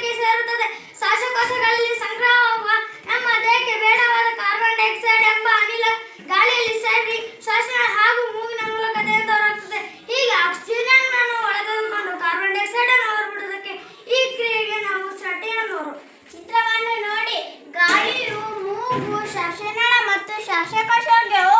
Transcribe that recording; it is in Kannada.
ಗಾತ್ರಕ್ಕೆ ಸೇರುತ್ತದೆ. ಶ್ವಾಸಕೋಶಗಳಲ್ಲಿ ಸಂಗ್ರಹವಾಗುವ ನಮ್ಮ ದೇಹಕ್ಕೆ ಬೇಡವಾದ ಕಾರ್ಬನ್ ಡೈಆಕ್ಸೈಡ್ ಎಂಬ ಅನಿಲ ಗಾಳಿಯಲ್ಲಿ ಸೇರಿ ಶ್ವಾಸನ ಹಾಗೂ ಮೂಗಿನ ಮೂಲಕ ದೇಹದ ಹೊರಗುತ್ತದೆ ಹೀಗೆ ಆಕ್ಸಿಜನ್ ಅನ್ನು ಒಳಗೊಂಡು ಕಾರ್ಬನ್ ಡೈಆಕ್ಸೈಡ್ ಅನ್ನು ಹೊರಬಿಡುವುದಕ್ಕೆ ಈ ಕ್ರಿಯೆಗೆ ನಾವು ಸಟೆ ಅನ್ನೋರು ಚಿತ್ರವನ್ನು ನೋಡಿ. ಗಾಳಿಯು ಮೂಗು ಶ್ವಾಸನಾಳ ಮತ್ತು ಶ್ವಾಸಕೋಶಗಳು